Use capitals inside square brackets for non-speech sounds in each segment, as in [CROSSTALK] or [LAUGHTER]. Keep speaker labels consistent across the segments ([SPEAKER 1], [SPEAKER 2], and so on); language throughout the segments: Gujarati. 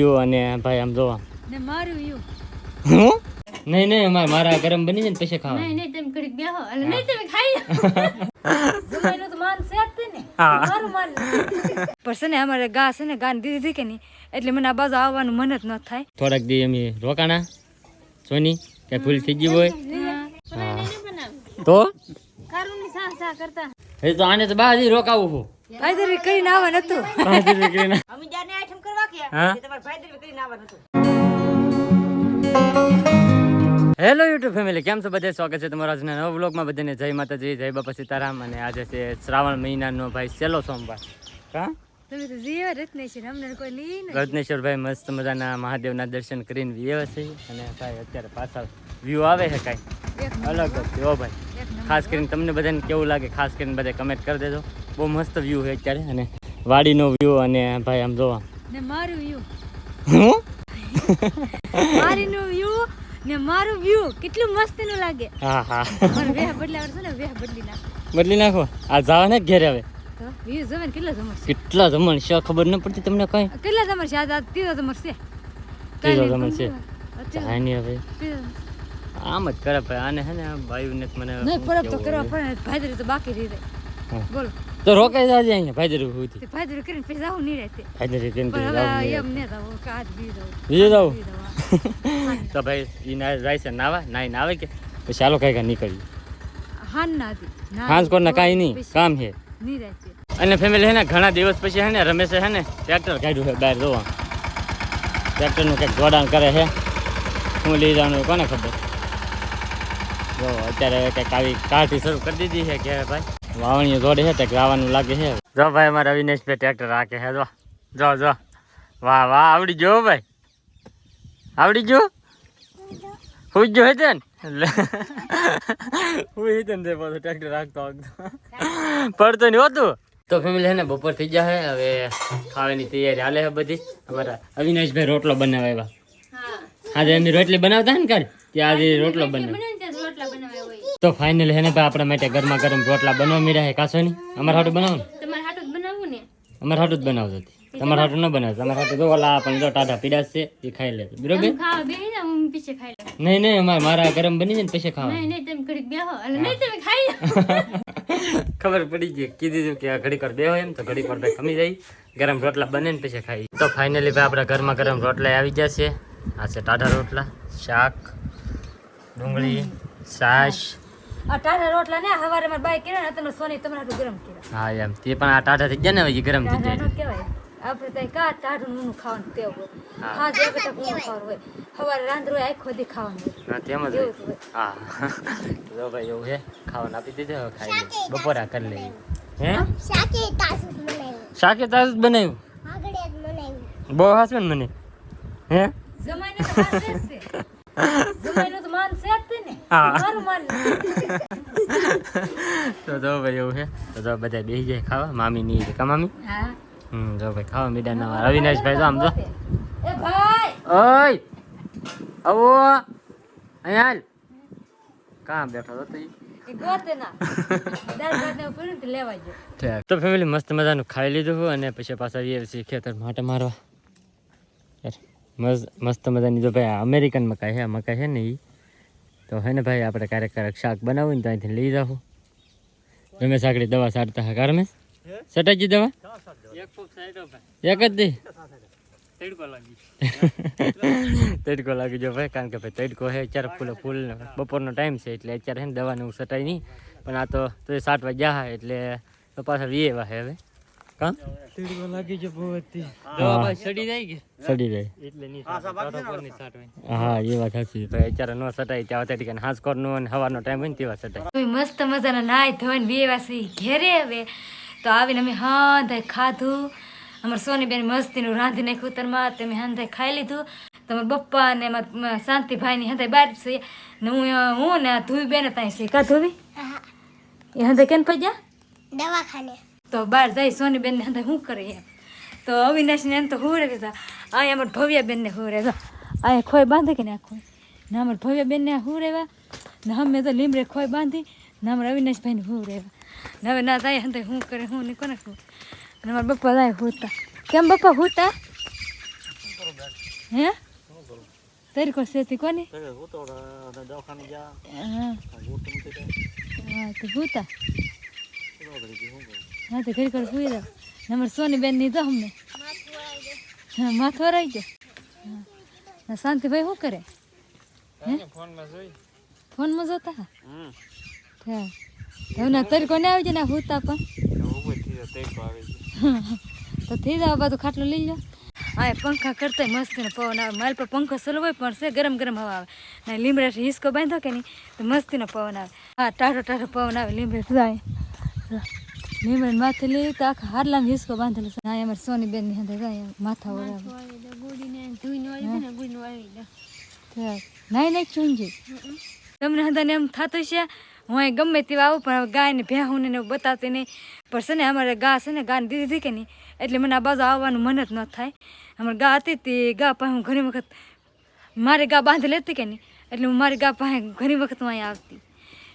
[SPEAKER 1] યુ અને ભાઈ આમ જોવા.
[SPEAKER 2] ને મારું યુ.
[SPEAKER 1] હું નહીં નહીં અમારે મારા ગરમ બની જાય ને પછી ખાવા
[SPEAKER 2] નહીં નહીં તમે ઘડીક બેહો. એટલે નહીં તમે ખાઈ લો. તો માન છે જ ને. મારું માન પણ છે ને અમારે ગા છે ને ગાન દીધી હતી કે નહીં એટલે મને આ બાજુ આવવાનું મન જ ન થાય.
[SPEAKER 1] થોડાક દી અમે રોકાણા. સોની કે ભૂલ થઈ ગઈ હોય. તો?
[SPEAKER 2] કારુની સા સા કરતા.
[SPEAKER 1] એ તો આને તો બહાર રોકાવું
[SPEAKER 2] ભાઈ કરીને આવવાનું હતું
[SPEAKER 1] રૂપિયા કરીને.
[SPEAKER 3] અમે જાને આઈટમ કરવા કે
[SPEAKER 1] હા?
[SPEAKER 3] તે ભાઈ દરવી કરીને આવવાનું હતું
[SPEAKER 1] હેલો યુટ્યુબ ફેમિલી કેમ છો બધે સ્વાગત છે તમારા આજના નવા વ્લોગમાં બધાને. જય માતાજી જય બાપા સીતારામ અને આજે છે શ્રાવણ મહિનાનો ભાઈ છેલ્લો સોમવાર. હા?
[SPEAKER 2] તમે તો જીવ જ અમને કોઈ લઈ
[SPEAKER 1] રત્નેશ્વર ભાઈ મસ્ત મજાના મહાદેવના દર્શન કરીને વ્યવ છે અને ભાઈ અત્યારે પાછા વ્યૂ આવે છે કાંઈ. અલગ જ ભાઈ. ખાસ કરીને તમને બધાને કેવું લાગે ખાસ કરીને બધા કમેન્ટ કરી દેજો. બહુ મસ્ત વ્યૂ છે અત્યારે અને વાડીનો વ્યૂ અને ભાઈ આમ જોવા.
[SPEAKER 2] ને મારું વ્યૂ
[SPEAKER 1] હું?
[SPEAKER 2] વાડીનો વ્યૂ ને મારું વ્યૂ કેટલું મસ્તનું લાગે.
[SPEAKER 1] હા હા.
[SPEAKER 2] પણ વેહ બદલાવડ છે ને વેહ બદલી નાખ.
[SPEAKER 1] બદલી નાખો? આ જાવ ને ઘેર
[SPEAKER 2] આવે વ્યૂ જોવે ને કેટલા જમર
[SPEAKER 1] કેટલા જમણ છે? ખબર ન પડતી તમને કઈ?
[SPEAKER 2] કેટલા જમર છે? આ ત્રીજો જમર છે.
[SPEAKER 1] ત્રીજો જમર છે.
[SPEAKER 2] નહીં
[SPEAKER 1] હવે. આમ જ કરે ભાઈ આને હે ને ભાઈ ને મને
[SPEAKER 2] નહીં પરબ તો કરવા પડે. ભાઈદરી તો બાકી રહી જાય. બોલો.
[SPEAKER 1] તો રોકાઈ જાજે અહીંયા ભાઈદર સુધી
[SPEAKER 2] તે ભાઈદરી કરીને પછી આવું નહીં રહેતી.
[SPEAKER 1] ભાઈદર કરીને પછી જાવું
[SPEAKER 2] એમ ને જાવ કાચ બી જાવ
[SPEAKER 1] બીજે જાવું?
[SPEAKER 2] જાવ. [LAUGHS]
[SPEAKER 1] તો ભાઈ ઈ ના જાય છે નાવા? નાઈ આવે કે? પછી ચાલો કઈ કઈ નીકળી
[SPEAKER 2] હાન ના હતી ના
[SPEAKER 1] હાંસ કાંઈ નહીં કામ છે.
[SPEAKER 2] નહીં રહેતી.
[SPEAKER 1] અને ફેમિલી હે ને ઘણા દિવસ પછી હે ને રમેશે હે ને ટ્રેક્ટર કાઢ્યું છે બહાર જોવા. ટ્રેક્ટરનું કંઈક જોડાણ કરે છે. હું લઈ જવાનું કોને ખબર? જો અત્યારે કંઈક કંઈક આવી કાઢી શરૂ કરી દીધી છે કે ભાઈ. વાવણીઓ જોડે છે ત્યાં ગાવાનું લાગે છે જો ભાઈ અમારા અવિનેશભાઈ ટ્રેક્ટર રાખે છે જો. જો જો. વાહ વાહ આવડી જો ભાઈ. આવડી જો હું જો હેતન હું હેતન તે પાછો ટ્રેક્ટર રાખતો આવતો. પડતો નહીં હોતું તો. ફેમિલી છે ને બપોર થઈ જાય હવે ખાવાની તૈયારી હાલે છે બધી. અમારા અવિનાશભાઈ રોટલો બનાવ્યા આજે એમની રોટલી બનાવતા ને કાલ? ત્યાં આજે રોટલો બનાવે
[SPEAKER 2] બને ને ત્યાં રોટલા બનાવ્યા હોય
[SPEAKER 1] તો ફાઇનલ હે ને ભાઈ આપણા માટે ગરમા ગરમ રોટલા બનવા મળ્યા હે કાસો નહીં? અમારા હાટું બનાવો ને?
[SPEAKER 2] તમારે હાટું બનાવવું ને?
[SPEAKER 1] અમારા હાટું જ બનાવજો તમારા હાટું ન બનાવતો તમારા હાટું તો ઓલા પણ જો ટાઢા પીડા છે એ ખાઈ લે બરોબર?
[SPEAKER 2] ખાવા બે ને હું પીછે ખાઈ લે.
[SPEAKER 1] નહીં નહીં અમારે મારા ગરમ બની જાય ને પછી ખાવા
[SPEAKER 2] નહીં નહીં તમે ઘડીક બેહો. એટલે નહીં તમે ખાઈ [LAUGHS]
[SPEAKER 1] ખબર પડી ગઈ. કીધી હતું કે આ ઘડીક પર બેહો એમ તો ઘડીક પર ભાઈ ખમી જાય. ગરમ રોટલા બને ને પછી ખાઈ. તો ફાઇનલી ભાઈ આપણા ઘરમાં ગરમ રોટલા આવી જશે આ છે ટાઢા રોટલા શાક ડુંગળી છાશ
[SPEAKER 2] ટાઢા રોટલા ને હવારે મારા બાઈ કર્યા ને તમે સોની તમારા હાટું ગરમ કર્યા.
[SPEAKER 1] હા એમ. તે પણ આ ટાઢા થઈ ગયા ને હવે ગરમ થઈ જાય.
[SPEAKER 2] કહેવાય. આપણે ત્યાં કા ટાઢું ઊનું ખાવાનું ટેવ હોય.
[SPEAKER 1] હા.
[SPEAKER 2] હા જે કટક ઊનું ખાવાનું હોય. હવારે રાંધરું હોય આખો દી ખાવાનું
[SPEAKER 1] હા તેમ જ
[SPEAKER 2] એવું
[SPEAKER 1] હોય. હા. [LAUGHS] તો ભાઈ એવું છે. ખાવાનું આપી દીધું હવે ખાઈ લઈએ. બપોરા કરી લઈએ. હે?
[SPEAKER 4] શાકે તાસું બનાવ્યું.
[SPEAKER 1] શાકે તાજ બનાવ્યું?
[SPEAKER 4] આગળ જ બનાવ્યું.
[SPEAKER 1] બહુ હાસવે ને મને હે?
[SPEAKER 2] જમાઈને તો છે [LAUGHS] તો માન છે
[SPEAKER 1] હા. [LAUGHS] તો જો ભાઈ એવું છે. તો જો બધા બેસી જાય ખાવા. મામી ની કા મામી? હમ જો ભાઈ ખાવા મીડા ના અવિનાશભાઈ તો આમ
[SPEAKER 2] તો
[SPEAKER 1] ઓય! આવો! અહીંયા કા કાં બેઠો હતો
[SPEAKER 2] તો
[SPEAKER 1] તો ફેમિલી મસ્ત મજાનું ખાઈ લીધું અને પછી પાછા આવીએ છીએ ખેતર માટે મારવા. મસ્ત મસ્ત મજાની જો ભાઈ અમેરિકન મકાઈ છે. મકાઈ છે ને એ તો હે ને ભાઈ આપણે ક્યારેક ક્યારેક શાક બનાવીને ને તો અહીંથી લઈ જાઉં રમેશ આગળ દવા સાટતા હા કારમે સટાજી દવા? એક જ દી? તડકો લાગી જો [LAUGHS] ભાઈ કારણ કે ભાઈ તડકો હે અત્યારે ફૂલે ફૂલ બપોરનો ટાઈમ છે એટલે અત્યારે હે ને દવાનું સટાય નહીં. પણ આ તો તો સાત વાગ્યા હા એટલે તો પાછા વીએ વાહે હવે. કાં
[SPEAKER 5] તીડકો લાગી છે બહુ હતી.
[SPEAKER 1] હા.
[SPEAKER 5] સડી જાય કે?
[SPEAKER 1] સડી જાય.
[SPEAKER 5] એટલે નહીં
[SPEAKER 1] હા એ વાત સાચી. તો અત્યારે ન સટાય ત્યાં તડકે કે હાંસ કરનું અને હવાનો ટાઈમ હોય ને તેવા સટાય
[SPEAKER 2] મસ્ત મજાના નાય ધોઈને બે વાસી ઘેરે હવે. તો આવીને અમે હાંધાય ખાધું. અમારે સોની બેન મસ્તીનું રાંધી નાખ્યું તરમાં તમે હાંધાય ખાઈ લીધું. તમારા બપ્પા અને મારા શાંતિભાઈની હાંધાય બહાર છે. ને હું હું ને ધોઈ બેન ત્યાં છે. કા ધોવી? એ હાંધાય કેમ પજ્યા
[SPEAKER 4] દવાખાને.
[SPEAKER 2] તો બહાર જાય સોની બેનને હાંધાય શું કરે એમ? તો અવિનાશને એમ તો હું રહે કીધા અહીંયા અમારા ભવ્યા બેનને હુરે તો અહીંયા ખોય બાંધે કે ને ખોય ને અમારા ભવ્યા બેનને રહેવા ને અમે તો લીમડે ખોય બાંધી ને અમારા અવિનાશભાઈને હુરેવા ને હવે ના જાય અંદર શું કરે હું ને કોને શું? ને અમારા બપ્પા જાય હોતા. કેમ બપ્પા હોતા? હે? તારી કોઈ સેતી કોની?
[SPEAKER 5] હું તો દવાખાને જા
[SPEAKER 2] હા.
[SPEAKER 5] દે.
[SPEAKER 2] હા તો ઘડી ઘડી સુઈ જાઓ. નંબર સોની બેનની તો અમને. હા માથો રહી ગયો. હા. શાંતિભાઈ શું કરે?
[SPEAKER 5] ફોનમાં
[SPEAKER 2] જોતા? હા. હવે ના તારી કોને આવી જાય ને હુતા પણ [LAUGHS] તો થઈ જાવ બધું ખાટલો લઈ લો હા પંખા કરતા મસ્ત ને પવન આવે. માલ પર પંખો સલો હોય પણ છે ગરમ ગરમ હવા આવે. ને લીમડાથી હિસકો બાંધો કે નહીં તો મસ્તીનો પવન આવે. હા ટાઢો ટાઢો પવન આવે લીમડે જાય લીમડે માથે લઈ તો આખા હારલા હિસકો બાંધેલો છે. હા અમારે સોની બેનની હાથે માથા ઓળાવે નાઈ નાઈ ચૂંજી. તમને હંધાને એમ થતું છે હું અહીં ગમે તેવા આવું પણ હવે ગાયને ભેહું ને એવું બતાવતી નહીં. પણ છે ને અમારે ગા છે ને ગાને દીધી હતી કે નહીં? એટલે મને આ બાજુ આવવાનું મન જ ન થાય. અમારે ગા હતી તે ગા પાસે હું ઘણી વખત મારે ગા બાંધી લેતી કે નહીં? એટલે હું મારી ગા પાસે ઘણી વખત હું અહીંયા આવતી.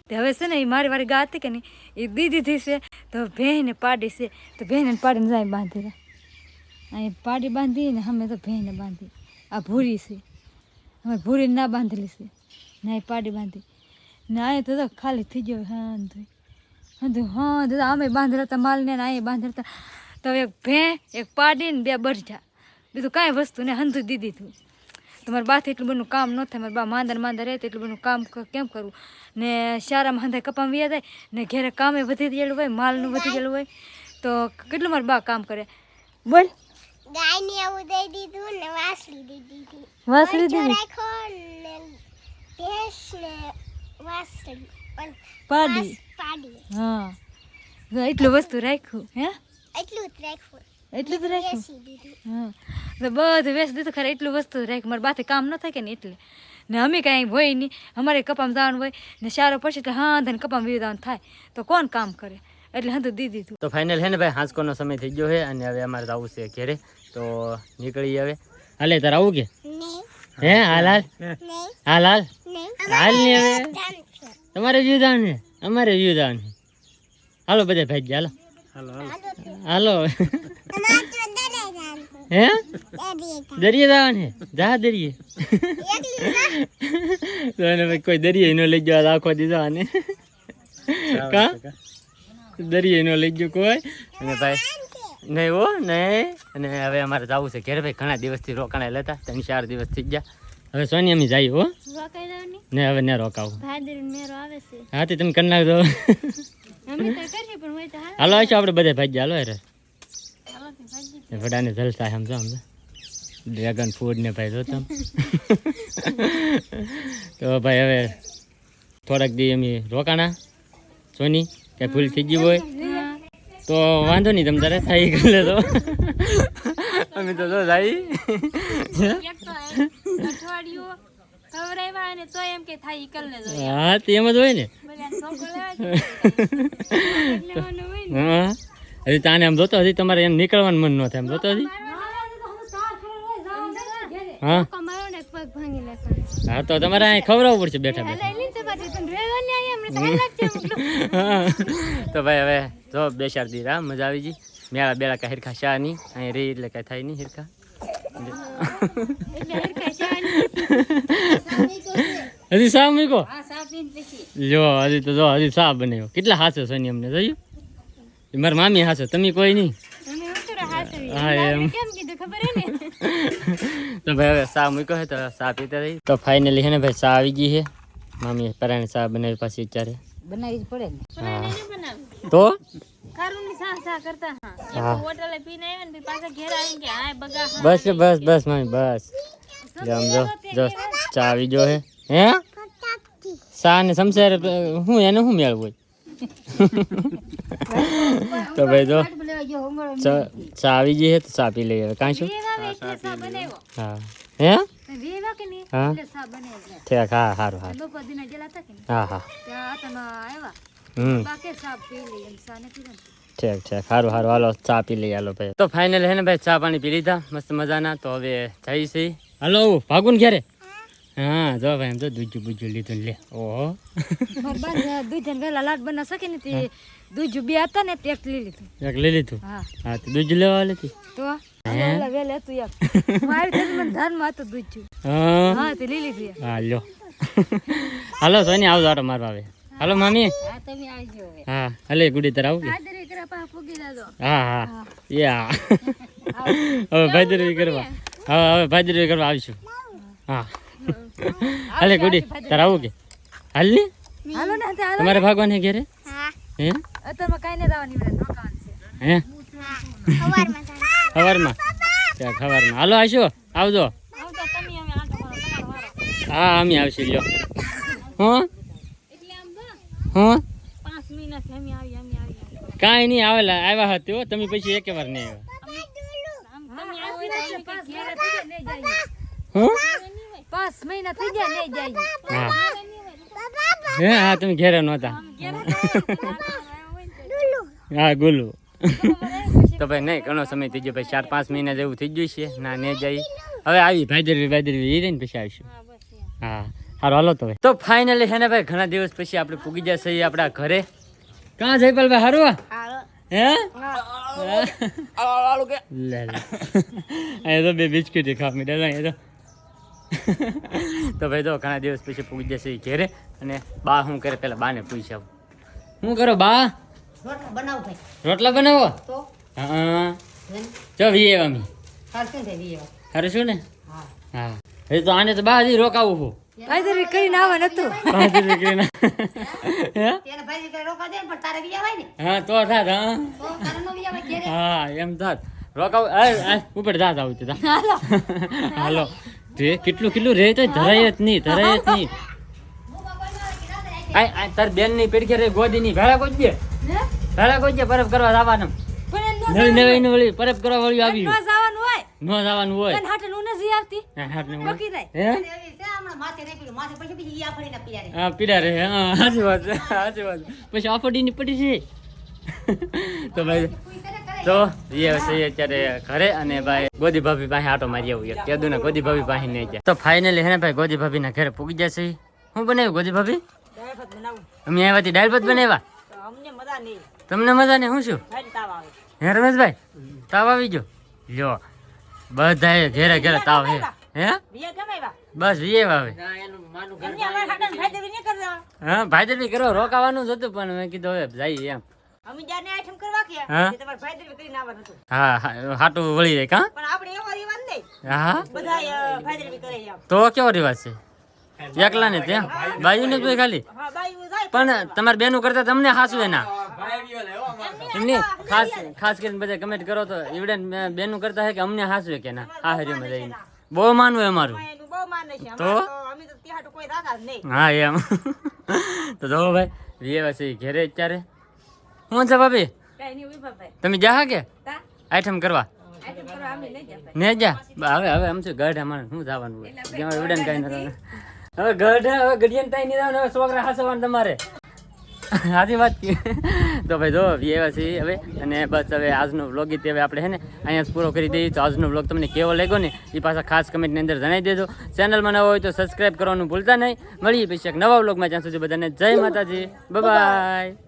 [SPEAKER 2] તે હવે છે ને એ મારી વારી ગાતી કે નહીં, એ દીદી થઈ છે, તો ભેંને પાડી છે, તો ભેંને પાડીને જાય બાંધી અહીં પાડી બાંધી ને અમે તો ભેંને બાંધી. આ ભૂરી છે. અમે ભૂરી ના બાંધેલી છે. ના એ પાડી બાંધી. ને અહીં તો ખાલી થઈ ગયો હા, ધોઈ. હા હા દાદા અમે બાંધેલા હતા માલને ને અહીં બાંધેલા હતા. તો એક ભે, એક પાડી ને બે બરજા. બીજું કાંઈ વસ્તુ ને હંધું દીધી હતું તમારા બાથી એટલું બધું કામ ન થાય મારા બા માંદર માંદર રહે એટલું બધું કામ કેમ કરવું ને સારા માંદા કપામાં વ્યા જાય ને ઘેરે કામે વધી ગયેલું હોય માલનું વધી ગયેલું હોય તો કેટલું મારા બા કામ કરે? બોલ.
[SPEAKER 4] ગાયને એવું દઈ દીધું ને વાસળી દઈ દીધી.
[SPEAKER 2] વાસળી દીધી?
[SPEAKER 4] ભેંસ ને વાસળી.
[SPEAKER 2] પાડી.
[SPEAKER 4] પાડી.
[SPEAKER 2] હા. એટલું વસ્તુ રાખ્યું હે?
[SPEAKER 4] એટલું જ રાખ્યું.
[SPEAKER 2] એટલું જ રાખ્યું? હા. તો બધું વેસ દીધું ખરે એટલું વસ્તુ રાખ મારે બાથે કામ ન થાય કે ને એટલે. ને અમે કાંઈ હોય નહીં. અમારે કપામાં જવાનું હોય. ને સારો પછી એટલે હા ધન કપામાં વી થાય. તો કોણ કામ કરે? એટલે હંધું દી દીધું.
[SPEAKER 1] તો ફાઇનલ હે ને ભાઈ હાંસકોનો સમય થઈ ગયો છે અને હવે અમારે આવું છે ઘેરે. તો નીકળી હવે. હાલે તારે આવું કે? હે હાલ હાલ. હાલ હાલ.
[SPEAKER 4] નહીં.
[SPEAKER 1] હાલ ને હવે. તમારે વ્યૂ દાન છે? અમારે વ્યૂ છે. હાલો બધા ભાઈ હાલો
[SPEAKER 5] હાલો. હાલો.
[SPEAKER 1] હે?
[SPEAKER 4] દરિયે
[SPEAKER 1] જવાનું છે? જા દરિયે. તો એને ભાઈ કોઈ દરિયે નો લઈ ગયો આખો દીધો આને કા? દરિયે નો લઈ ગયો કોઈ? અને ભાઈ? નહીં હો નહીં. અને હવે અમારે જવું છે ઘેર ભાઈ ઘણા દિવસથી રોકાણા લેતા ત્રણ ચાર દિવસ થઈ ગયા. હવે સોની અમે જઈએ હો ને હવે ને રોકાવું. હા તે તમે કરી નાખજો. હાલો. આવીશું આપણે બધા ભાઈ હાલો યાર વડાને જલસા સમજો સમજો ડ્રેગન ફૂડ ને ભાઈ જો [LAUGHS] તો ભાઈ હવે થોડાક દી અમે રોકાણા. સોની કઈ ભૂલ થઈ ગઈ હોય? તો વાંધો નહીં તમે તારે થઈ કરી તો. અમે તો જો જાય. હા તેમ જ હોય ને. [LAUGHS] હા. હજી તાને આમ જોતો હજી તમારે એમ નીકળવાનું મન ન થાય. એમ જોતો હજી? હા? હા તો તમારે અહીં ખવડાવવું પડશે બેઠા બેઠા. [LAUGHS] તો ભાઈ હવે જો બે ચાર દી રા મજા આવી ગઈ. મેળા બેળા કાંઈ હિરખા શા નહીં. અહીં રહી એટલે કાંઈ થાય નહીં હિરખા. [LAUGHS] હજી સા મૂકો જો હજી તો જો હજી સા બનાવ્યો કેટલા હાથે સોની અમને જોયું? એ મારા મામી હાસે તમે કોઈ નહીં. હા એમ તો ભાઈ હવે સા મૂક્યો છે તો સા પીતા રહી. તો ફાઇનલી છે ને ભાઈ સા આવી ગઈ છે. મામી પરાણે સા બનાવી પાછી વિચારે
[SPEAKER 2] બનાવી જ પડે ને.
[SPEAKER 1] હા તો?
[SPEAKER 2] કારુની સા સા કરતા. હા.
[SPEAKER 1] હા
[SPEAKER 2] હોટલે પીને આવ્યા ને પાછા ઘેર આવીને કે હાય બગા
[SPEAKER 1] બસ રે, બસ બસ મામી બસ. જો આમ જો જો ચા આવી ગયો હે? હે સા ને સમસેર હું એને શું મેળવું તો ભાઈ જો ચા આવી જઈએ તો ચા પી લઈએ કાંઈ શું? હા. હે? હા? ઠીક હા સારું હા હા.
[SPEAKER 2] આવ્યા?
[SPEAKER 1] હમ. ઠીક ઠીક સારું સારું હાલો ચા પી લઈ હાલો ભાઈ. તો ફાઇનલ હે ને ભાઈ ચા પાણી પી લીધા મસ્ત મજાના. તો હવે જઈશ. હાલો ભાગુન ક્યારે? હા જો ભાઈ એમ તો દૂજું બુજું લીધું ને લે. ઓહો.
[SPEAKER 2] દૂધ વેલા લાડ બના શકે ને તે દૂધ બે હતા ને તે લઈ લીધું.
[SPEAKER 1] એક લઈ લીધું?
[SPEAKER 2] હા.
[SPEAKER 1] તો દૂધ લેવા લીધી
[SPEAKER 2] તો?
[SPEAKER 1] હે
[SPEAKER 2] ઓલા હતું એક. હું આવી ત્યારે મને હતું દૂધ
[SPEAKER 1] હા.
[SPEAKER 2] હા તે
[SPEAKER 1] લ્યો. હાલો સોની આવજો આટો મારવા આવે હાલો મામી.
[SPEAKER 2] હા તમે આવજો
[SPEAKER 1] હા હાલે ગુડી તર આવું હા હા. યા. [LAUGHS] હવે ભાદરવી કરવા. હવે હવે ભાદરવી કરવા આવીશું. હા. [LAUGHS] હાલે ગુડી તાર આવું કે? હાલ ને?
[SPEAKER 2] હાલો ને
[SPEAKER 1] તમારે ભાગવાન હે ઘેરે?
[SPEAKER 4] હે.
[SPEAKER 2] અત્યારમાં કાંઈ ને
[SPEAKER 1] હે?
[SPEAKER 4] સવારમાં
[SPEAKER 1] ત્યાં [LAUGHS] હાલો આવશો આવજો. હા અમે આવશે લ્યો. હું?
[SPEAKER 2] એટલે આમ બા
[SPEAKER 1] હું?
[SPEAKER 2] પાંચ મહિનાથી અમે આવી અમે આવી
[SPEAKER 1] કાંઈ નહીં આવેલા આવ્યા હતા હો, તમે પછી એક વાર નહીં આવ્યા. હું?
[SPEAKER 2] પાંચ મહિના થઈ ગયા નહીં જાય
[SPEAKER 1] હા હે હા તમે ઘેરે નહોતા હા ગુલુ તો ભાઈ નહીં ઘણો સમય થઈ ગયો ભાઈ ચાર પાંચ મહિના જેવું થઈ ગયું છે ના ને જઈ હવે આવી ભાઈદરવી ભાઈદરવી એ રહીને પછી આવીશું હા સારું હાલો તો તો ફાઇનલી છે ને ભાઈ ઘણા દિવસ પછી આપણે પૂગી જશે આપણા ઘરે કાં જયપાલભાઈ હારું હે લે લે અહીંયા તો બે બિસ્કીટ ખાવા મીઠા એ તો [LAUGHS] તો ભાઈ તો ઘણા દિવસ પછી પૂછી જશે ઘેરે અને બા શું કરે પેલા બાને આવું શું કરો બા?
[SPEAKER 3] રોટલો
[SPEAKER 1] રોટલા બનાવો?
[SPEAKER 3] તો?
[SPEAKER 1] હા ચો વીએ એવા મી
[SPEAKER 3] શું
[SPEAKER 1] ખરે શું ને?
[SPEAKER 3] હા.
[SPEAKER 1] હા. એ તો આને તો બા હજી રોકાવું છું.
[SPEAKER 2] ભાઈ કરીને આવવાનું હતું
[SPEAKER 1] પાંચ દીકરીના હે? તો થાત હા. હા એમ થાત. રોકાવું ઉપર જાત આવું તો હાલો. [LAUGHS] રે કેટલું કેટલું રે તો ધરાય જ નહીં ધરાય જ નહીં. આય આય તાર બેનની પેડખે રે ગોદી ની ભેળા કોઈ દે ભેળા કોઈ દે પરબ કરવા જવાના. નવી નવી નું વળી પરબ કરવા વળી
[SPEAKER 2] ન
[SPEAKER 1] આવ્યું
[SPEAKER 2] જવાનું હોય.
[SPEAKER 1] ન જવાનું હોય.
[SPEAKER 2] તને હાટે નું નથી આવતી.
[SPEAKER 1] હા, ને
[SPEAKER 2] બકી થાય.
[SPEAKER 1] હે?
[SPEAKER 3] માથે પીડ્યું માથે પછી બીજી આફડી ના પીડા રે
[SPEAKER 1] હા પીડા રે હા સાચી વાત સાચી વાત પછી આફડી ની પડી છે. [LAUGHS] તો ભાઈ તો એ હશે અત્યારે ઘરે અને ભાઈ ગોદી ભાભી પાસે આટો મારી આવું યાર તેદુ ને ગોદી ભાભી પાસે નહીં જાય. તો ફાઇનલી હે ને ભાઈ ગોદી ભાભી ના ઘરે પૂગી જશે. હું બનાવ્યું ગોદી ભાભી અમે આવ્યા હતી દાળ ભાત બનાવ્યા?
[SPEAKER 3] તમને મજા નહીં
[SPEAKER 1] તમને મજા ને હું શું?
[SPEAKER 3] ભાઈ તાવ આવે
[SPEAKER 1] હે રમેશભાઈ તાવ આવી ગયો? લ્યો બધાએ ઘેરે ઘેરે તાવ હે હે? બસ વીએ આવે
[SPEAKER 3] ભાઈ દેવી
[SPEAKER 1] હા ભાઈ દરવી કરો રોકાવાનું જ હતું પણ મેં કીધું હવે જઈએ એમ. હા. હા હા હાટું વળી જાય કા?
[SPEAKER 3] પણ આપણે એવો રિવાજ નહીં.
[SPEAKER 1] હા તો કેવો રિવાજ છે? એકલા ને ત્યાં? બાજુ ને કોઈ ખાલી?
[SPEAKER 3] હા
[SPEAKER 1] પણ તમારે બેનું કરતા તમને હાસું એના એમની ખાસ ખાસ કરીને બધા કમેન્ટ કરો તો ઈવડે બેનું કરતા હે કે અમને હાસું કે ના? આ હરિયમાં જઈને બહુ માનવું અમારું.
[SPEAKER 3] એનું બહુ માને છે.
[SPEAKER 1] તો? હા એમ. [LAUGHS] તો જો ભાઈ વીએ પછી ઘેરે અત્યારે. હું છે ભાભી તમે જા કે? આઈટમ કરવા?
[SPEAKER 2] આઈટમ કરવા અમે લઈ જા
[SPEAKER 1] ને જા હવે હવે આમ છે ગઢ અમારે શું જવાનું હોય? એવડે કઈ નથી? હવે ગઢ હવે ગઢિયાને તાઈ નહીં જવાનું હવે છોકરા હસવાનું તમારે. સાચી વાત કે? તો ભાઈ જો વ્યવા છીએ હવે અને બસ હવે આજનો વ્લોગ તે હવે આપણે છે ને અહીંયા પૂરો કરી દઈએ. તો આજનો વ્લોગ તમને કેવો લાગ્યો ને એ પાછા ખાસ કમેન્ટની અંદર જણાવી દેજો. ચેનલમાં નવો હોય તો સબસ્ક્રાઈબ કરવાનું ભૂલતા નહીં. મળીએ પછી એક નવા વ્લોગમાં જ્યાં સુધી બધાને જય માતાજી. બાય